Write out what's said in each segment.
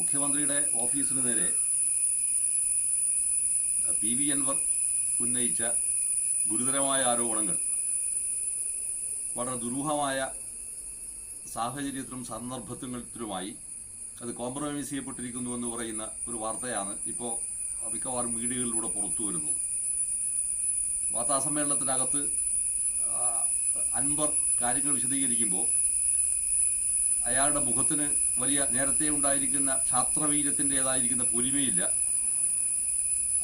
മുഖ്യമന്ത്രിയുടെ ഓഫീസിന് നേരെ പി. വി. അൻവർ ഉന്നയിച്ച ഗുരുതരമായ ആരോപണങ്ങൾ. വളരെ ദുരൂഹമായ സാഹചര്യത്തിലും സന്ദർഭത്തിലുമായി അത് കോംപ്രമൈസ് ചെയ്യപ്പെട്ടിരിക്കുന്നു എന്ന് പറയുന്ന ഒരു വാർത്തയാണ് ഇപ്പോൾ മിക്കവാറും മീഡിയകളിലൂടെ പുറത്തു വരുന്നത്. വാർത്താസമ്മേളനത്തിനകത്ത് അൻവർ കാര്യങ്ങൾ വിശദീകരിക്കുമ്പോൾ അയാളുടെ മുഖത്തിന് വലിയ നേരത്തെ ഉണ്ടായിരിക്കുന്ന ക്ഷാത്രവീര്യത്തിന്റെതായിരിക്കുന്ന പൊലിമയില്ല.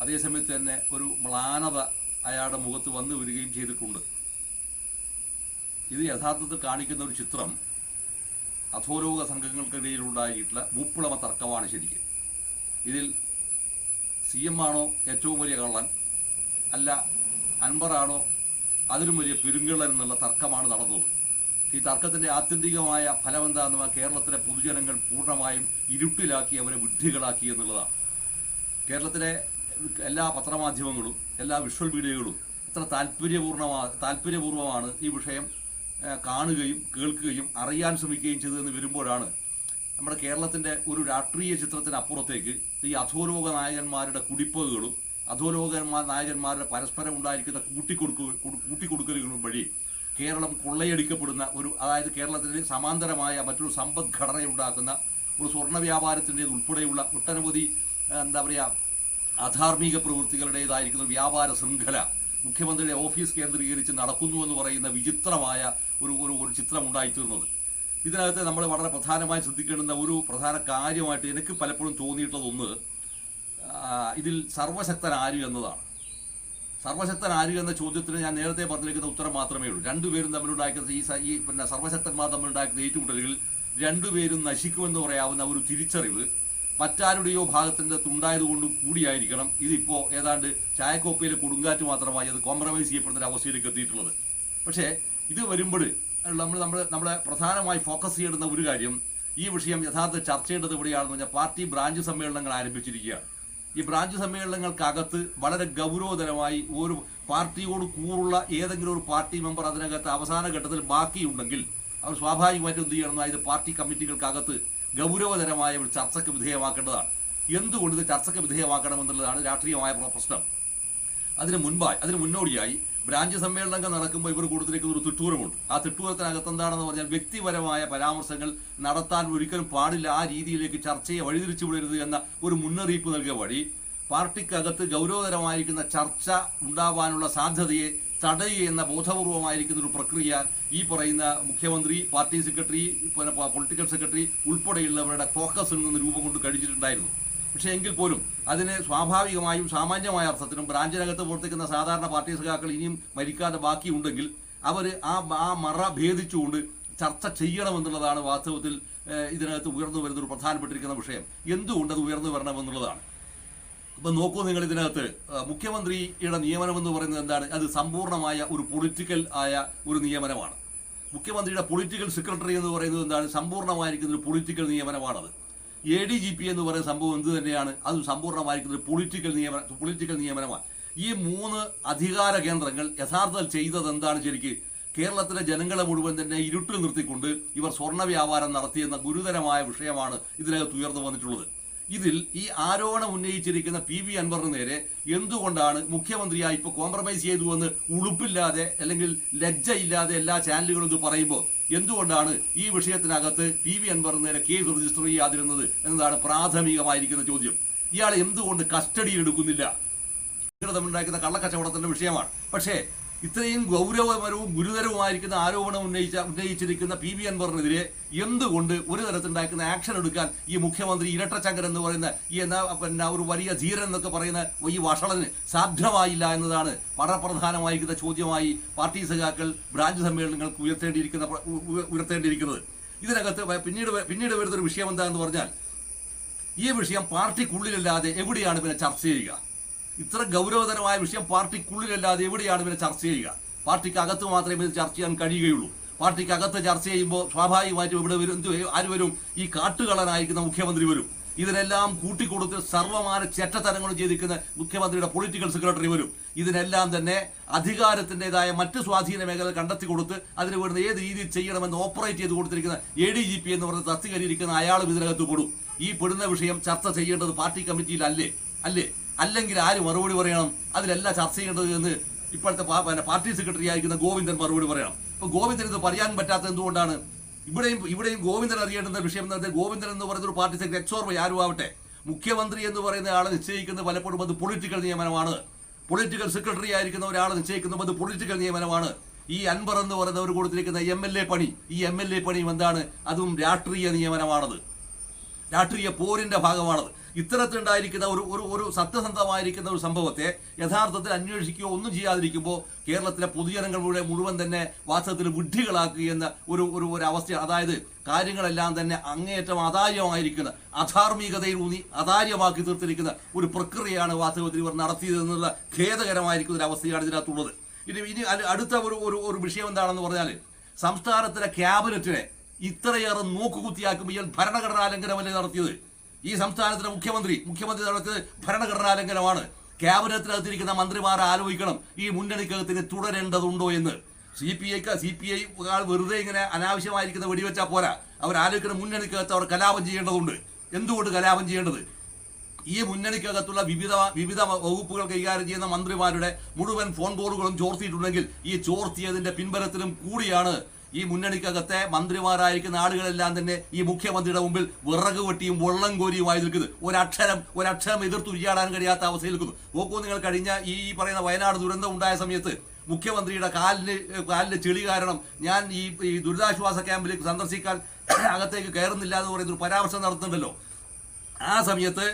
അതേസമയത്ത് തന്നെ ഒരു മ്ലാനത അയാളുടെ മുഖത്ത് വന്നു വരികയും ചെയ്തിട്ടുണ്ട്. ഇത് യഥാർത്ഥത്തിൽ കാണിക്കുന്ന ഒരു ചിത്രം അധോലോക സംഘങ്ങൾക്കിടയിലുണ്ടായിട്ടുള്ള ഭൂപ്പിളമ തർക്കമാണ് ശരിക്കും. ഇതിൽ സി എം ആണോ ഏറ്റവും വലിയ കള്ളൻ അല്ല അൻവറാണോ അതിലും വലിയ പെരുങ്കള്ളൻ എന്നുള്ള തർക്കമാണ് നടന്നത്. ഈ തർക്കത്തിന്റെ ആത്യന്തികമായ ഫലം എന്താണെന്ന് കേരളത്തിലെ പൊതുജനങ്ങൾ പൂർണമായും ഇരുട്ടിലാക്കി അവരെ വിഡ്ഢികളാക്കി എന്നുള്ളതാണ്. കേരളത്തിലെ എല്ലാ പത്രമാധ്യമങ്ങളും എല്ലാ വിഷ്വൽ മീഡിയകളും എത്ര താല്പര്യപൂർണമാ താല്പര്യപൂർവമാണ് ഈ വിഷയം കാണുകയും കേൾക്കുകയും അറിയാൻ ശ്രമിക്കുകയും ചെയ്തതെന്ന് വരുമ്പോഴാണ് നമ്മുടെ കേരളത്തിന്റെ ഒരു രാഷ്ട്രീയ ചിത്രത്തിനപ്പുറത്തേക്ക് ഈ അധോലോക നായകന്മാരുടെ കുടിപ്പുകളും അധോലോക നായകന്മാരുടെ പരസ്പരം ഉണ്ടായിരിക്കുന്ന കൂട്ടിക്കൊടുക്കുക കൊടു- കൂട്ടിക്കൊടുക്കലുകളും വഴി കേരളം കൊള്ളയടിക്കപ്പെടുന്ന ഒരു അതായത് കേരളത്തിന് സമാന്തരമായ മറ്റൊരു സമ്പദ്ഘടന ഉണ്ടാക്കുന്ന ഒരു സ്വർണ വ്യാപാരത്തിന്റെ ഉൾപ്പെടെയുള്ള ഒട്ടനവധി എന്താ പറയുക അധാർമിക പ്രവൃത്തികളുടേതായിരിക്കുന്ന വ്യാപാര ശൃംഖല മുഖ്യമന്ത്രിയുടെ ഓഫീസ് കേന്ദ്രീകരിച്ച് നടക്കുന്നു എന്ന് പറയുന്ന വിചിത്രമായ ഒരു ഒരു ഒരു ചിത്രം ഉണ്ടായിത്തീർന്നത്. ഇതിനകത്ത് നമ്മൾ വളരെ പ്രധാനമായി ശ്രദ്ധിക്കേണ്ടുന്ന ഒരു പ്രധാന കാര്യമായിട്ട് എനിക്ക് പലപ്പോഴും തോന്നിയിട്ടുള്ളതൊന്ന് ഒന്ന് ഇതിൽ സർവശക്തൻ ആര് എന്നതാണ്. സർവശക്തൻ ആര് എന്ന ചോദ്യത്തിന് ഞാൻ നേരത്തെ പറഞ്ഞിരിക്കുന്ന ഉത്തരം മാത്രമേ ഉള്ളൂ. രണ്ടുപേരും തമ്മിലുണ്ടാക്കുന്ന ഈ ഈ പിന്നെ സർവശക്തന്മാർ തമ്മിലുണ്ടാക്കുന്ന ഏറ്റുമുട്ടലുകൾ രണ്ടുപേരും നശിക്കുമെന്ന് പറയാവുന്ന ഒരു തിരിച്ചറിവ് മറ്റാരുടെയോ ഭാഗത്തിന്റെ തുണ്ടായതുകൊണ്ടും കൂടിയായിരിക്കണം. ഇതിപ്പോൾ ഏതാണ്ട് ചായക്കോപ്പയിലെ കൊടുങ്കാറ്റ് മാത്രമായി അത് കോംപ്രമൈസ് ചെയ്യപ്പെടുന്ന ഒരു അവസ്ഥയിലേക്ക് എത്തിയിട്ടുള്ളത്. പക്ഷേ ഇത് വരുമ്പോൾ നമ്മൾ നമ്മൾ നമ്മളെ പ്രധാനമായി ഫോക്കസ് ചെയ്യേണ്ടുന്ന ഒരു കാര്യം ഈ വിഷയം യഥാർത്ഥ ചർച്ച ചെയ്യേണ്ടത് എവിടെയാണെന്ന് പറഞ്ഞാൽ പാർട്ടി ബ്രാഞ്ച് സമ്മേളനങ്ങൾ ആരംഭിച്ചിരിക്കുകയാണ്. ഈ ബ്രാഞ്ച് സമ്മേളനങ്ങൾക്കകത്ത് വളരെ ഗൗരവതരമായി ഒരു പാർട്ടിയോട് കൂറുള്ള ഏതെങ്കിലും ഒരു പാർട്ടി മെമ്പർ അതിനകത്ത് അവസാന ഘട്ടത്തിൽ ബാക്കിയുണ്ടെങ്കിൽ അവർ സ്വാഭാവികമായിട്ടും എന്ത് ചെയ്യണം? അതായത് പാർട്ടി കമ്മിറ്റികൾക്കകത്ത് ഗൗരവതരമായ ഒരു ചർച്ചയ്ക്ക് വിധേയമാക്കേണ്ടതാണ്. എന്തുകൊണ്ട് ഇത് ചർച്ചയ്ക്ക് വിധേയമാക്കണമെന്നുള്ളതാണ് രാഷ്ട്രീയമായ പ്ര- പ്രശ്നം. അതിന് മുൻപായി അതിന് മുന്നോടിയായി ബ്രാഞ്ച് സമ്മേളനങ്ങൾ നടക്കുമ്പോൾ ഇവർ കൊടുത്തിരിക്കുന്ന ഒരു തിട്ടൂരമുണ്ട്. ആ തിട്ടൂരത്തിനകത്ത് എന്താണെന്ന് പറഞ്ഞാൽ വ്യക്തിപരമായ പരാമർശങ്ങൾ നടത്താൻ ഒരിക്കലും പാടില്ല. ആ രീതിയിലേക്ക് ചർച്ചയെ വഴിതിരിച്ചു വിടരുത് എന്ന ഒരു മുന്നറിയിപ്പ് നൽകിയ വഴി പാർട്ടിക്കകത്ത് ഗൗരവതരമായിരിക്കുന്ന ചർച്ച ഉണ്ടാവാനുള്ള സാധ്യതയെ തടയുക എന്ന ബോധപൂർവമായിരിക്കുന്ന ഒരു പ്രക്രിയ ഈ പറയുന്ന മുഖ്യമന്ത്രി പാർട്ടി സെക്രട്ടറി പൊളിറ്റിക്കൽ സെക്രട്ടറി ഉൾപ്പെടെയുള്ളവരുടെ ഫോക്കസിൽ നിന്ന് രൂപം കൊണ്ട് കഴിഞ്ഞിട്ടുണ്ടായിരുന്നു. പക്ഷേ എങ്കിൽ പോലും അതിന് സ്വാഭാവികമായും സാമാന്യമായ അർത്ഥത്തിലും ബ്രാഞ്ചിനകത്ത് പ്രവർത്തിക്കുന്ന സാധാരണ പാർട്ടി സഖാക്കൾ ഇനിയും മരിക്കാതെ ബാക്കിയുണ്ടെങ്കിൽ അവർ ആ ആ മറ ഭേദിച്ചുകൊണ്ട് ചർച്ച ചെയ്യണമെന്നുള്ളതാണ് വാസ്തവത്തിൽ ഇതിനകത്ത് ഉയർന്നു വരുന്ന ഒരു പ്രധാനപ്പെട്ടിരിക്കുന്ന വിഷയം. എന്തുകൊണ്ട് അത് ഉയർന്നു വരണമെന്നുള്ളതാണ്. ഇപ്പൊ നോക്കൂ നിങ്ങൾ ഇതിനകത്ത് മുഖ്യമന്ത്രിയുടെ നിയമനം എന്ന് പറയുന്നത് എന്താണ്? അത് സമ്പൂർണമായ ഒരു പൊളിറ്റിക്കൽ ആയ ഒരു നിയമനമാണ്. മുഖ്യമന്ത്രിയുടെ പൊളിറ്റിക്കൽ സെക്രട്ടറി എന്ന് പറയുന്നത് എന്താണ്? സമ്പൂർണമായിരിക്കുന്ന ഒരു പൊളിറ്റിക്കൽ നിയമനമാണത്. എ ഡി ജി പി എന്ന് പറയുന്ന സംഭവം എന്ത് തന്നെയാണ്? അത് സമ്പൂർണമായിരിക്കുന്നത് പൊളിറ്റിക്കൽ നിയമന പൊളിറ്റിക്കൽ നിയമനമാണ്. ഈ മൂന്ന് അധികാര കേന്ദ്രങ്ങൾ യഥാർത്ഥത്തിൽ ചെയ്തത് എന്താണ് ശരിക്ക്? കേരളത്തിലെ ജനങ്ങളെ മുഴുവൻ തന്നെ ഇരുട്ടിൽ നിർത്തിക്കൊണ്ട് ഇവർ സ്വർണ വ്യാപാരം നടത്തിയെന്ന ഗുരുതരമായ വിഷയമാണ് ഇതിനകത്ത് ഉയർന്നു വന്നിട്ടുള്ളത്. ഇതിൽ ഈ ആരോപണം ഉന്നയിച്ചിരിക്കുന്ന പി വി അൻവറിന് നേരെ എന്തുകൊണ്ടാണ് മുഖ്യമന്ത്രിയായി ഇപ്പോൾ കോംപ്രമൈസ് ചെയ്തു എന്ന് ഉളുപ്പില്ലാതെ അല്ലെങ്കിൽ ലജ്ജയില്ലാതെ എല്ലാ ചാനലുകളും ഇത് പറയുമ്പോൾ എന്തുകൊണ്ടാണ് ഈ വിഷയത്തിനകത്ത് പി വി അൻവർ നേരെ കേസ് രജിസ്റ്റർ ചെയ്യാതിരുന്നത് എന്നതാണ് പ്രാഥമികമായിരിക്കുന്ന ചോദ്യം. ഇയാൾ എന്തുകൊണ്ട് കസ്റ്റഡിയിൽ എടുക്കുന്നില്ല? ഉണ്ടാക്കുന്ന കള്ളക്കച്ചവടത്തിന്റെ വിഷയമാണ്. പക്ഷേ ഇത്രയും ഗൗരവപരവും ഗുരുതരവുമായിരിക്കുന്ന ആരോപണം ഉന്നയിച്ച ഉന്നയിച്ചിരിക്കുന്ന പി വി അൻവറിനെതിരെ എന്തുകൊണ്ട് ഒരു തരത്തിലുണ്ടാക്കുന്ന ആക്ഷൻ എടുക്കാൻ ഈ മുഖ്യമന്ത്രി ഇരട്ടച്ചങ്കൻ എന്ന് പറയുന്ന ഈ എന്നാ പിന്നെ ഒരു വലിയ ധീരൻ എന്നൊക്കെ പറയുന്ന ഈ വഷളന് സാധ്യമായില്ല എന്നതാണ് വളരെ പ്രധാനമായിരിക്കുന്ന ചോദ്യമായി പാർട്ടി സഖാക്കൾ ബ്രാഞ്ച് സമ്മേളനങ്ങൾക്ക് ഉയർത്തേണ്ടിയിരിക്കുന്ന ഉയർത്തേണ്ടിയിരിക്കുന്നത്. ഇതിനകത്ത് പിന്നീട് പിന്നീട് വരുന്നൊരു വിഷയം എന്താണെന്ന് പറഞ്ഞാൽ ഈ വിഷയം പാർട്ടിക്കുള്ളിലല്ലാതെ എവിടെയാണ് പിന്നെ ചർച്ച ചെയ്യുക? ഇത്ര ഗൗരവതരമായ വിഷയം പാർട്ടിക്കുള്ളിലല്ലാതെ എവിടെയാണ് ഇവരെ ചർച്ച ചെയ്യുക? പാർട്ടിക്ക് അകത്ത് മാത്രമേ ഇത് ചർച്ച ചെയ്യാൻ കഴിയുകയുള്ളൂ. പാർട്ടിക്ക് അകത്ത് ചർച്ച ചെയ്യുമ്പോൾ സ്വാഭാവികമായിട്ടും ഇവിടെ വരും ആര് വരും? ഈ കാട്ടുകളനായിരിക്കുന്ന മുഖ്യമന്ത്രി വരും. ഇതിനെല്ലാം കൂട്ടിക്കൊടുത്ത് സർവമാന ചെറ്റത്തരങ്ങളും ചെയ്തിരിക്കുന്ന മുഖ്യമന്ത്രിയുടെ പൊളിറ്റിക്കൽ സെക്രട്ടറി വരും. ഇതിനെല്ലാം തന്നെ അധികാരത്തിന്റെതായ മറ്റ് സ്വാധീന മേഖല കണ്ടെത്തി കൊടുത്ത് അതിന് വേണ്ട ഏത് രീതിയിൽ ചെയ്യണമെന്ന് ഓപ്പറേറ്റ് ചെയ്ത് കൊടുത്തിരിക്കുന്ന എ ഡി ജി പി എന്ന് പറഞ്ഞ തസ്തികരിയിരിക്കുന്ന അയാളും ഇതിനകത്ത് കൊടുക്കും ഈ പെടുന്ന വിഷയം ചർച്ച ചെയ്യേണ്ടത് പാർട്ടി കമ്മിറ്റിയിലല്ലേ? അല്ലേ? അല്ലെങ്കിൽ ആര് മറുപടി പറയണം? അതിലല്ല ചർച്ച ചെയ്യേണ്ടത് എന്ന് ഇപ്പോഴത്തെ പാർട്ടി സെക്രട്ടറി ആയിരിക്കുന്ന ഗോവിന്ദൻ മറുപടി പറയണം. അപ്പൊ ഗോവിന്ദൻ ഇത് പറയാൻ പറ്റാത്ത എന്തുകൊണ്ടാണ്? ഇവിടെയും ഇവിടെയും ഗോവിന്ദൻ അറിയേണ്ടുന്ന വിഷയം എന്ന് പറഞ്ഞാൽ ഗോവിന്ദൻ എന്ന് പറയുന്ന ഒരു പാർട്ടി സെക്രട്ടറി എക്സോർവ് ആരും ആവട്ടെ. മുഖ്യമന്ത്രി എന്ന് പറയുന്ന ആളെ നിശ്ചയിക്കുന്നത് പലപ്പോഴും അത് പൊളിറ്റിക്കൽ നിയമനമാണ്. പൊളിറ്റിക്കൽ സെക്രട്ടറി ആയിരിക്കുന്ന ഒരാളെ നിശ്ചയിക്കുന്നത് അത് പൊളിറ്റിക്കൽ നിയമനമാണ്. ഈ അൻബർ എന്ന് പറയുന്നവർ കൊടുത്തിരിക്കുന്ന എം എൽ എ പണി ഈ എം എൽ എ പണിയും എന്താണ്? അതും രാഷ്ട്രീയ നിയമനമാണത്. രാഷ്ട്രീയ പോരിന്റെ ഭാഗമാണത്. ഇത്തരത്തിലുണ്ടായിരിക്കുന്ന ഒരു ഒരു ഒരു സത്യസന്ധമായിരിക്കുന്ന ഒരു സംഭവത്തെ യഥാർത്ഥത്തിൽ അന്വേഷിക്കുകയോ ഒന്നും ചെയ്യാതിരിക്കുമ്പോൾ കേരളത്തിലെ പൊതുജനങ്ങളുടെ മുഴുവൻ തന്നെ വാസ്തവത്തിൽ ബുദ്ധികളാക്കുക ഒരു ഒരു ഒരു അവസ്ഥ അതായത് കാര്യങ്ങളെല്ലാം തന്നെ അങ്ങേയറ്റം അതാര്യമായിരിക്കുന്ന അധാർമികതയിൽ ഊന്നി അതാര്യമാക്കി തീർത്തിരിക്കുന്ന ഒരു പ്രക്രിയയാണ് വാസ്തവത്തിൽ ഇവർ നടത്തിയതെന്നുള്ള ഖേദകരമായിരിക്കുന്ന ഒരു അവസ്ഥയാണ് ഇതിനകത്തുള്ളത്. ഇനി ഇനി അടുത്ത ഒരു ഒരു ഒരു വിഷയം എന്താണെന്ന് പറഞ്ഞാൽ സംസ്ഥാനത്തിലെ ക്യാബിനറ്റിനെ ഇത്രയേറെ നോക്കുകുത്തിയാക്കുമ്പോൾ ഇയാൾ ഭരണഘടനാ ലംഘനമല്ലേ നടത്തിയത്? ഈ സംസ്ഥാനത്തിലെ മുഖ്യമന്ത്രി മുഖ്യമന്ത്രി നടത്തിയത് ഭരണഘടനാ ലംഘനമാണ് ക്യാബിനറ്റിനകത്തിരിക്കുന്ന മന്ത്രിമാർ ആലോചിക്കണം. ഈ മുന്നണിക്കകത്തിന് തുടരേണ്ടതുണ്ടോ എന്ന്. സി പി ഐക്ക് സി പി ഐ വെറുതെ ഇങ്ങനെ അനാവശ്യമായിരിക്കുന്ന വെടിവെച്ചാൽ പോരാ. അവർ ആലോചിക്കുന്ന മുന്നണിക്കകത്ത് അവർ കലാപം ചെയ്യേണ്ടതുണ്ട്. എന്തുകൊണ്ട് കലാപം ചെയ്യേണ്ടത്? ഈ മുന്നണിക്കകത്തുള്ള വിവിധ വിവിധ വകുപ്പുകൾ കൈകാര്യം ചെയ്യുന്ന മന്ത്രിമാരുടെ മുഴുവൻ ഫോൺ കോളുകളും ചോർത്തിയിട്ടുണ്ടെങ്കിൽ ഈ ചോർത്തിയതിന്റെ പിൻബലത്തിലും കൂടിയാണ് ഈ മുന്നണിക്കകത്തെ മന്ത്രിമാരായിരിക്കുന്ന ആളുകളെല്ലാം തന്നെ ഈ മുഖ്യമന്ത്രിയുടെ മുമ്പിൽ വിറക് വെട്ടിയും വെള്ളം കോരിയുമായി നിൽക്കുന്നത് ഒരക്ഷരം ഒരക്ഷരം എതിർത്ത് ഉരിയാടാൻ കഴിയാത്ത അവസ്ഥയിൽ നിൽക്കുന്നു. നോക്കൂ നിങ്ങൾ കഴിഞ്ഞ ഈ പറയുന്ന വയനാട് ദുരന്തം ഉണ്ടായ സമയത്ത് മുഖ്യമന്ത്രിയുടെ കാലിന് കാലിന് ചെളി കാരണം ഞാൻ ഈ ദുരിതാശ്വാസ ക്യാമ്പിലേക്ക് സന്ദർശിക്കാൻ അകത്തേക്ക് കയറുന്നില്ല എന്ന് പറയുന്ന ഒരു പരാമർശം നടത്തുന്നുണ്ടല്ലോ ആ സമയത്ത്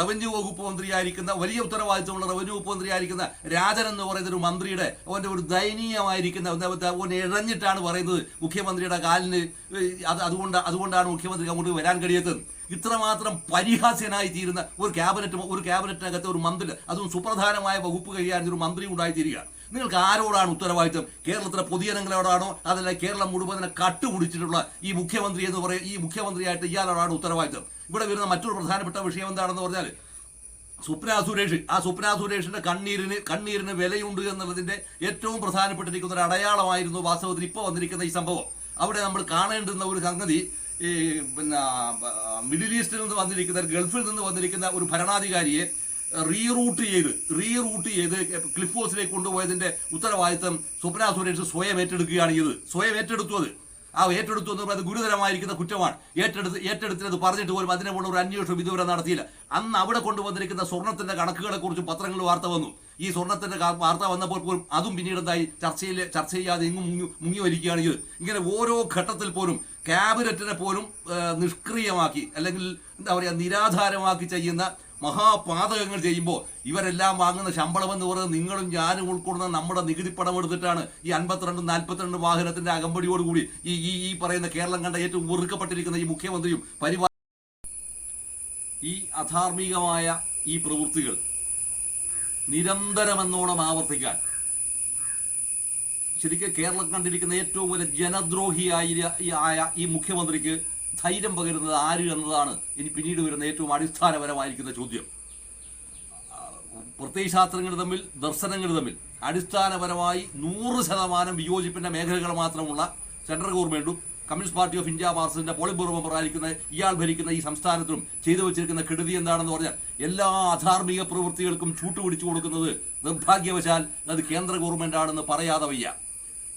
റവന്യൂ വകുപ്പ് മന്ത്രിയായിരിക്കുന്ന വലിയ ഉത്തരവാദിത്തമുള്ള റവന്യൂ വകുപ്പ് മന്ത്രിയായിരിക്കുന്ന രാജൻ എന്ന് പറയുന്ന ഒരു മന്ത്രിയുടെ അവന്റെ ഒരു ദയനീയമായിരിക്കുന്ന അവൻ ഇഴഞ്ഞിട്ടാണ് പറയുന്നത് മുഖ്യമന്ത്രിയുടെ കാലിന് അത് അതുകൊണ്ട് അതുകൊണ്ടാണ് മുഖ്യമന്ത്രിക്ക് അങ്ങോട്ട് വരാൻ കഴിയാത്തത്. ഇത്രമാത്രം പരിഹാസ്യനായി തീരുന്ന ഒരു ക്യാബിനറ്റ് ഒരു ക്യാബിനറ്റിനകത്തെ ഒരു മന്ത്രി അതും സുപ്രധാനമായ വകുപ്പ് കഴിയാൻ ഒരു മന്ത്രി ഉണ്ടായിത്തീരുക നിങ്ങൾക്ക് ആരോടാണ് ഉത്തരവാദിത്വം? കേരളത്തിലെ പൊതുജനങ്ങളോടാണോ അതല്ല കേരളം മുഴുവനെ കട്ടുപിടിച്ചിട്ടുള്ള ഈ മുഖ്യമന്ത്രി എന്ന് പറയും ഈ മുഖ്യമന്ത്രിയായിട്ട് ഇയാളോടാണ് ഉത്തരവാദിത്വം. ഇവിടെ വരുന്ന മറ്റൊരു പ്രധാനപ്പെട്ട വിഷയം എന്താണെന്ന് പറഞ്ഞാൽ സ്വപ്ന സുരേഷ് ആ സ്വപ്ന സുരേഷിന്റെ കണ്ണീരിന് കണ്ണീരിന് വിലയുണ്ട് എന്നുള്ളതിന്റെ ഏറ്റവും പ്രധാനപ്പെട്ടിരിക്കുന്ന ഒരു അടയാളമായിരുന്നു വാസ്തവത്തിൽ ഇപ്പോൾ വന്നിരിക്കുന്ന ഈ സംഭവം. അവിടെ നമ്മൾ കാണേണ്ടുന്ന ഒരു സംഗതി ഈ പിന്നെ മിഡിൽ ഈസ്റ്റിൽ നിന്ന് വന്നിരിക്കുന്ന ഗൾഫിൽ നിന്ന് വന്നിരിക്കുന്ന ഒരു ഭരണാധികാരിയെ റീറൂട്ട് ചെയ്ത് റീറൂട്ട് ചെയ്ത് ക്ലിഫ് ഹൗസിലേക്ക് കൊണ്ടുപോയതിന്റെ ഉത്തരവാദിത്തം സ്വപ്ന സുരേഷ് സ്വയം ഏറ്റെടുക്കുകയാണ് ചെയ്തത്. സ്വയം ഏറ്റെടുത്തു അത് ആ ഏറ്റെടുത്തു എന്ന് പറയുന്നത് ഗുരുതരമായിരിക്കുന്ന കുറ്റമാണ്. ഏറ്റെടുത്ത് ഏറ്റെടുത്തിനത് പറഞ്ഞിട്ട് പോലും അതിനുള്ള ഒരു അന്വേഷണം ഇതുവരെ നടത്തിയില്ല. അന്ന് അവിടെ കൊണ്ടുവന്നിരിക്കുന്ന സ്വർണത്തിന്റെ കണക്കുകളെക്കുറിച്ച് പത്രങ്ങളിൽ വാർത്ത വന്നു. ഈ സ്വർണത്തിന്റെ വാർത്ത വന്നപ്പോൾ പോലും അതും പിന്നീട് എന്തായി? ചർച്ചയിൽ ചർച്ച ചെയ്യാതെ ഇങ്ങും മുങ്ങി മുങ്ങി വലിക്കുകയാണ് ഇങ്ങനെ ഓരോ ഘട്ടത്തിൽ പോലും ക്യാബിനറ്റിനെ പോലും നിഷ്ക്രിയമാക്കി അല്ലെങ്കിൽ എന്താ പറയുക നിരാധാരമാക്കി ചെയ്യുന്ന മഹാപാതകങ്ങൾ ചെയ്യുമ്പോൾ ഇവരെല്ലാം വാങ്ങുന്ന ശമ്പളം എന്ന് പറയുന്നത് നിങ്ങളും ഞാനും ഉൾക്കൊള്ളുന്ന നമ്മുടെ നികുതി പണം എടുത്തിട്ടാണ് ഈ അൻപത്തിരണ്ട് നാൽപ്പത്തിരണ്ട് വാഹനത്തിന്റെ അകമ്പടിയോടുകൂടി ഈ ഈ ഈ പറയുന്ന കേരളം കണ്ട ഏറ്റവും വെറുക്കപ്പെട്ടിരിക്കുന്ന ഈ മുഖ്യമന്ത്രിയും പരിപാടി ഈ അധാർമികമായ ഈ പ്രവൃത്തികൾ നിരന്തരമെന്നോണം ആവർത്തിക്കാൻ ശരിക്കും കേരളം കണ്ടിരിക്കുന്ന ഏറ്റവും വലിയ ജനദ്രോഹിയായ ആയ ഈ മുഖ്യമന്ത്രിക്ക് ധൈര്യം പകരുന്നത് ആര് എന്നതാണ് ഇനി പിന്നീട് വരുന്ന ഏറ്റവും അടിസ്ഥാനപരമായിരിക്കുന്ന ചോദ്യം. പ്രത്യയശാസ്ത്രങ്ങൾ തമ്മിൽ ദർശനങ്ങൾ തമ്മിൽ അടിസ്ഥാനപരമായി നൂറ് ശതമാനം വിയോജിപ്പിന്റെ മേഖലകൾ മാത്രമുള്ള സെൻട്രൽ ഗവൺമെന്റും കമ്മ്യൂണിസ്റ്റ് പാർട്ടി ഓഫ് ഇന്ത്യ മാർക്സിന്റെ പോളിറ്റ് ബ്യൂറോ മെമ്പറായിരിക്കുന്ന ഇയാൾ ഭരിക്കുന്ന ഈ സംസ്ഥാനത്തിലും ചെയ്തു വെച്ചിരിക്കുന്ന കെടുതി എന്താണെന്ന് പറഞ്ഞാൽ എല്ലാ അധാർമിക പ്രവൃത്തികൾക്കും ചൂട്ടുപിടിച്ചു കൊടുക്കുന്നത് നിർഭാഗ്യവശാൽ അത് കേന്ദ്ര ഗവൺമെന്റ് ആണെന്ന് പറയാതെ വയ്യ.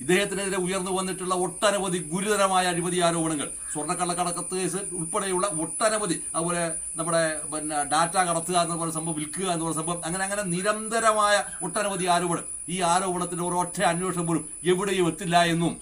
ഇദ്ദേഹത്തിനെതിരെ ഉയർന്നു വന്നിട്ടുള്ള ഒട്ടനവധി ഗുരുതരമായ അഴിമതി ആരോപണങ്ങൾ. സ്വർണക്കള്ളക്കടക്കത്ത് കേസ് ഉൾപ്പെടെയുള്ള ഒട്ടനവധി. അതുപോലെ നമ്മുടെ പിന്നെ ഡാറ്റ കടത്തുക എന്ന് പറയുന്ന സംഭവം വിൽക്കുക എന്ന് പറയുന്ന സംഭവം അങ്ങനെ അങ്ങനെ നിരന്തരമായ ഒട്ടനവധി ആരോപണം. ഈ ആരോപണത്തിന് ഒരൊറ്റ അന്വേഷണം പോലും എവിടെയും എത്തില്ല എന്നും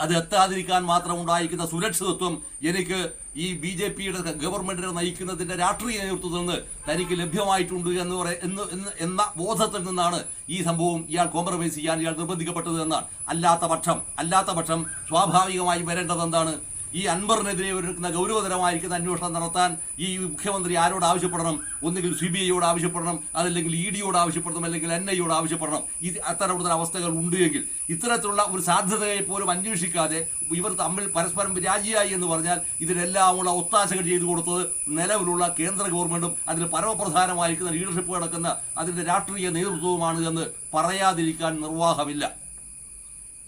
അത് എത്താതിരിക്കാൻ മാത്രം ഉണ്ടായിരിക്കുന്ന സുരക്ഷിതത്വം എനിക്ക് ഈ ബി ജെ പിയുടെ ഗവൺമെന്റിനെ നയിക്കുന്നതിന്റെ രാഷ്ട്രീയ നേതൃത്വത്തിൽ നിന്ന് തനിക്ക് ലഭ്യമായിട്ടുണ്ട് എന്ന് പറയ എന്ന് എന്ന് എന്ന ബോധത്തിൽ നിന്നാണ് ഈ സംഭവം ഇയാൾ കോംപ്രമൈസ് ചെയ്യാൻ ഇയാൾ നിർബന്ധിക്കപ്പെട്ടത് എന്നാണ്. അല്ലാത്ത പക്ഷം അല്ലാത്ത പക്ഷം സ്വാഭാവികമായി വരേണ്ടത് എന്താണ് ഈ അൻവറിനെതിരെ ഒരുക്കുന്ന ഗൗരവതരമായിരിക്കുന്ന അന്വേഷണം നടത്താൻ ഈ മുഖ്യമന്ത്രി ആരോട് ആവശ്യപ്പെടണം? ഒന്നുകിൽ സി ബി ഐയോട് ആവശ്യപ്പെടണം അതല്ലെങ്കിൽ ഇ ഡിയോട് ആവശ്യപ്പെടണം അല്ലെങ്കിൽ എൻ ഐയോട് ആവശ്യപ്പെടണം. ഇത് അത്തരമുള്ള അവസ്ഥകൾ ഉണ്ട് എങ്കിൽ ഇത്തരത്തിലുള്ള ഒരു സാധ്യതയെ പോലും അന്വേഷിക്കാതെ ഇവർ തമ്മിൽ പരസ്പരം രാജിയായി എന്ന് പറഞ്ഞാൽ ഇതിനെല്ലാമുള്ള ഒത്താശകൾ ചെയ്തു കൊടുത്തത് നിലവിലുള്ള കേന്ദ്ര ഗവൺമെന്റും അതിൽ പരമപ്രധാനമായിരിക്കുന്ന ലീഡർഷിപ്പ് കിടക്കുന്ന അതിന്റെ രാഷ്ട്രീയ നേതൃത്വവുമാണ് എന്ന് പറയാതിരിക്കാൻ നിർവാഹമില്ല.